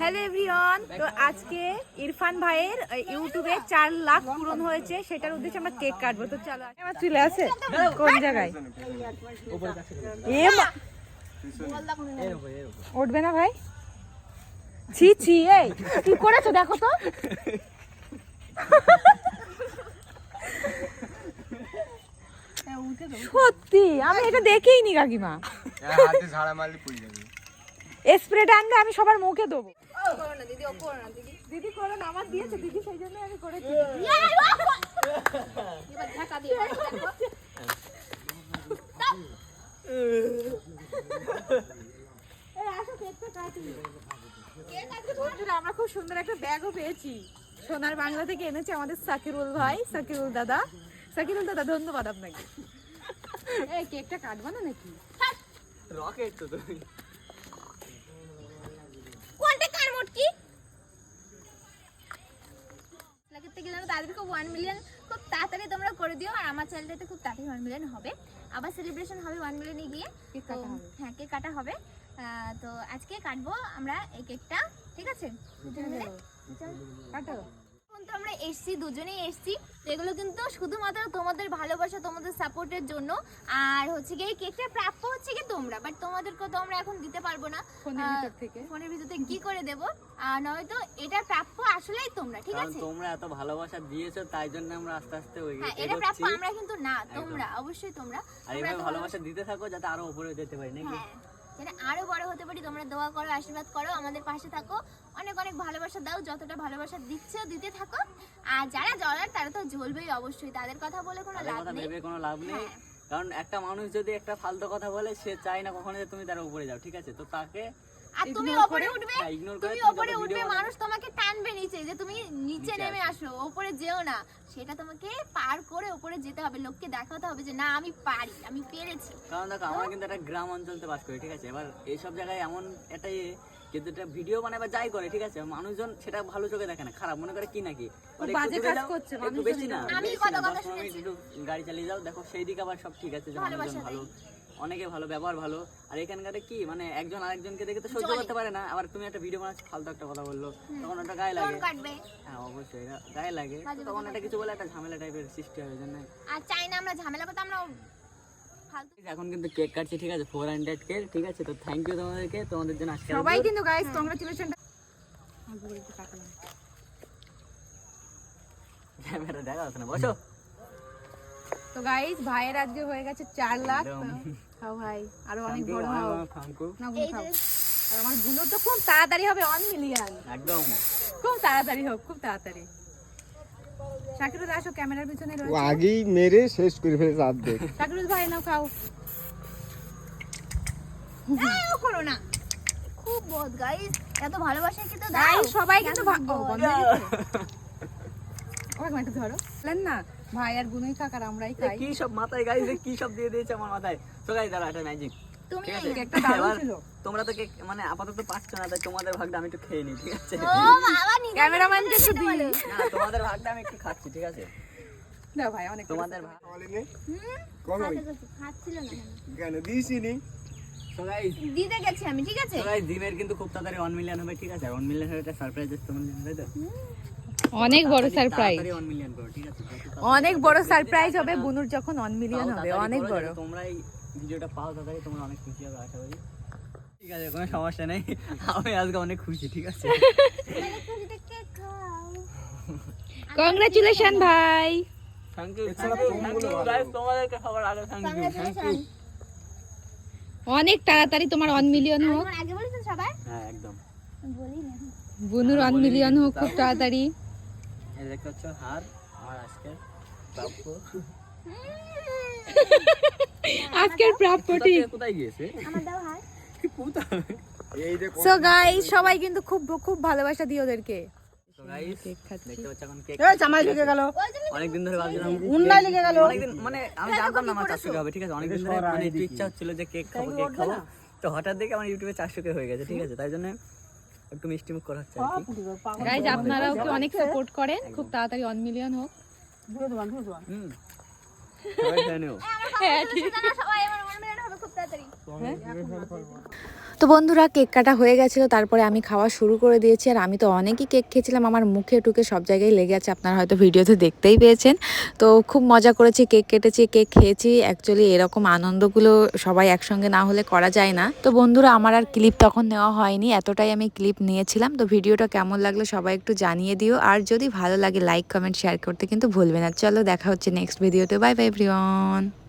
Hello everyone তো আজকে ইরফান ভাইয়ের ইউটিউবে চার লাখ পূরণ হয়েছে সেটার উদ্দেশ্যে আমরা কেক কাটবো। তো চলো আমার চুলে আছে? কোন জায়গায়? উঠবে না ভাই? ছি ছি এই কি করেছ দেখো তো। সত্যি আমি এটা দেখেই নি কাকিমা হাতে ঝাড়া মারলে স্প্রেটা আনবে আমি সবার মুখে দেবো। দিদি করো না আমার দিয়েছে দিদি সেই জন্য আমি করেছি। এই আসো কেকটা কাটি। বন্ধুরা, আমরা খুব সুন্দর একটা ব্যাগও পেয়েছি। সোনার বাংলা থেকে এনেছে আমাদের সাকিরুল ভাই সাকিরুল দাদা। সাকিরুল দাদা ধন্যবাদ আপনাকে। এই কেকটা কাটবা না নাকি? রকেট তো তুমি। তাদেরকে ওয়ান মিলিয়ন খুব তাড়াতাড়ি তোমরা করে দিও আর আমার চ্যানেলটাতে খুব তাড়াতাড়ি ওয়ান মিলিয়ন হবে। আবার সেলিব্রেশন হবে ওয়ান মিলিয়নে গিয়ে তো হ্যাঁ কেক কাটা হবে। তো আজকে কাটবো আমরা এই কেকটা ঠিক আছে? কাটো। এখন তো আমরা এসছি দুজনেই এসছি। এগুলো কিন্তু শুধুমাত্র তোমাদের ভালোবাসা তোমাদের সাপোর্টের জন্য। আর হচ্ছে গিয়ে কেকটা প্রাপ্য হচ্ছে কি তোমরা। বাট তোমাদেরকে তো আমরা এখন দিতে পারব না। ফোনের ভিতর থেকে। ভিতরে কি করে দেব? আর নয়তো এটা প্রাপ্য আসলেই তোমরা ঠিক আছে? তোমরা এত ভালোবাসা দিয়েছ তাই জন্য আমরা আস্তে আস্তে ওই হ্যাঁ এটা প্রাপ্য আমরা কিন্তু না তোমরা অবশ্যই তোমরা। আর এভাবে ভালোবাসা দিতে থাকো যাতে আরও উপরে যেতে পারি নাকি? হ্যাঁ। যেন আরও বড় হতে পারি তোমরা দোয়া করো আশীর্বাদ করো আমাদের পাশে থাকো। অনেক অনেক ভালোবাসা দাও যতটা ভালোবাসা দিচ্ছ দিতে থাকো। আর যারা জ্বলার তারা তো জ্বলবেই অবশ্যই। তাদের কথা বলে কোনো লাভ নেই। কোনো লাভ নেই। হ্যাঁ। কারণ একটা মানুষ যদি একটা ফালতু কথা বলে সে চায় না কখনো যে তুমি তার উপরে যাও ঠিক আছে? তো তাকে আর তুমি উপরে উঠবে তুমি উপরে উঠবে মানুষ তোমাকে যে তুমি নিচে নেমে আসো। ওপরে যেও না। সেটা তোমাকে পার করে ওপরে যেতে হবে লোককে দেখাতে হবে যে না আমি পারি আমি পেরেছি। কারণ দেখো আমরা কিন্তু একটা গ্রাম অঞ্চলতে বাস করি ঠিক আছে? এবার এইসব জায়গায় এমন একটা ইয়ে কিন্তু এটা ভিডিও বানায় বা যাই করে ঠিক আছে? মানুষজন সেটা ভালো চোখে দেখে না খারাপ মনে করে কি নাকি? বাজে কাজ করছে, মানুষজন বেশি না আমি কথা দশ শুনেছি। গাড়ি চালিয়ে যাও দেখো সেই দিকে আবার সব ঠিক আছে যে মানুষজন ভালো। অনেকে ভালো ব্যবহার ভালো। আর এখানকার কি মানে একজন আরেকজনকে দেখে তো সহ্য করতে পারে না। আবার তুমি একটা ভিডিও বানাচ্ছ ফালতু একটা কথা বলল। তখন ওটা গায়ে লাগে। হ্যাঁ অবশ্যই গায়ে লাগে। তখন একটা কিছু বলে একটা ঝামেলা টাইপের সৃষ্টি হয় জন্য আর চাই না আমরা ঝামেলা করতে আমরা এখন কিন্তু কেক কাটছি ঠিক আছে? ফোর হান্ড্রেড কেক ঠিক আছে? তো থ্যাংক ইউ তোমাদেরকে তোমাদের জন্য আজকে সবাই কিন্তু গাইস কংগ্রাচুলেশন ক্যামেরা দেখা যাচ্ছে না বসো। তো গাইস ভাইয়ের আজকে হয়ে গেছে চার লাখ। খাও ভাই আরও অনেক বড় হও। না খাও। আর আমারগুলো তো খুব তাড়াতাড়ি হবে অন মিলিয়ন একদম। খুব তাড়াতাড়ি হোক খুব তাড়াতাড়ি। শাকিরুল আসো ক্যামেরার পিছনে ও রয়েছে। আগেই মেরে শেষ করে ফেলেছে অর্ধেক। শাকিরুল ভাই নাও খাও। এই, ও করো না। খুব বদ গাইস এত ভালোবাসা কি তো দাও? গাইস সবাই কিন্তু কেন ভা- ও, বদ? বন্ধ একটু ধরো। বলেন না। ভাই আর গুনুই কাকার আমরাই খাই। কি সব মাথায় গাইজ কি সব দিয়ে দিয়েছে আমার মাথায়? তো গাইজ দাঁড়া একটা ম্যাজিক তুমি ঠিক আছে? দারুণ ছিল। তোমরা তো কেক মানে আপাতত পাচ্ছ না তাই তোমাদের ভাগটা আমি একটু খেয়ে নিই ঠিক আছে? ও বাবা নিজে ক্যামেরাম্যানকে একটু দিই। না তোমাদের ভাগটা আমি একটু খাচ্ছি ঠিক আছে? দাও ভাই অনেক তোমাদের ভাগ বলেনি হুম, কবে? হাতে কাছে, হাত ছিল না কেন? কেন দিয়েছি নি দিতে গেছি আমি ঠিক আছে? ডিমের কিন্তু খুব তাড়াতাড়ি ওয়ান মিলিয়ন হবে ঠিক আছে? ওয়ান মিলিয়ন হবে একটা সারপ্রাইজ আছে তোমার জন্য তাই তো? অনেক বড় সারপ্রাইজ অনেক বড় সারপ্রাইজ হবে বুনুর যখন অন মিলিয়ন হবে অনেক বড়। তোমরা এই ভিডিওটা পাও তাড়াতাড়ি তোমরা অনেক খুশি হবে আশা করি। ঠিক আছে কোনো সমস্যা নেই। আমি আজকে অনেক খুশি ঠিক আছে? কংগ্রাচুলেশন ভাই। Thank you thank you guys তোমাদেরকে সবার আগে থ্যাংক ইউ থ্যাংক ইউ অনেক তাড়াতাড়ি তোমার অন মিলিয়ন হোক। আগে বলেছেন সবাই? হ্যাঁ একদম। বলি না বুনুর অন মিলিয়ন হোক খুব তাড়াতাড়ি। এই দেখতে পাচ্ছ হার আমার আজকে প্রাপ্য। আজকের প্রাপ্যটি কোথায় গিয়েছে? আমার দাও হাত কোথায়? এই যে সো গাইস সবাই কিন্তু খুব খুব ভালোবাসা দিও ওদেরকে। তো গাইস কেক খাচ্ছি। দেখতে পাচ্ছ এখন কেক জামাই লেগে গেল। ওই জন্য অনেকদিন ধরে ভাবছিলাম মানে আমি জানতাম না আমার চারশো হবে ঠিক আছে? অনেকদিন ধরে মানে ইচ্ছা হচ্ছিল যে কেক খাব কেক খাব। তো হঠাৎ দেখে আমার ইউটিউবে চারশো কে হয়ে গেছে ঠিক আছে? তাই জন্য একটু মিষ্টি মুখ করা হচ্ছে গাইজ আপনারা ওকে আপনারাও কি অনেক সাপোর্ট করেন খুব তাড়াতাড়ি অন মিলিয়ন হোক। হুম সবাই খেয়ে সবাই বলেছে জানো, সবাই আমার মেলানো হবে খুব তাড়াতাড়ি। তো বন্ধুরা, কেক কাটা হয়ে গেছিল, তারপরে আমি খাওয়া শুরু করে দিয়েছি। আর আমি তো অনেকই কেক খেয়েছিলাম, আমার মুখে টুকে সব জায়গায় লেগে আছে, আপনারা হয়তো ভিডিওতে দেখতেই পেয়েছেন। তো খুব মজা করেছি, কেক কেটেছি, কেক খেয়েছি। অ্যাকচুয়ালি এরকম আনন্দগুলো সবাই একসঙ্গে না হলে করা যায় না। তো বন্ধুরা, আমার আর ক্লিপ তখন নেওয়া হয়নি, এতটাই আমি ক্লিপ নিয়েছিলাম। তো ভিডিওটা কেমন লাগল সবাই একটু জানিয়ে দিও। আর যদি ভালো লাগে লাইক কমেন্ট শেয়ার করতে কিন্তু ভুলবে না। চলো, দেখা হচ্ছে নেক্সট ভিডিওতে বাই বাই এভরিওয়ান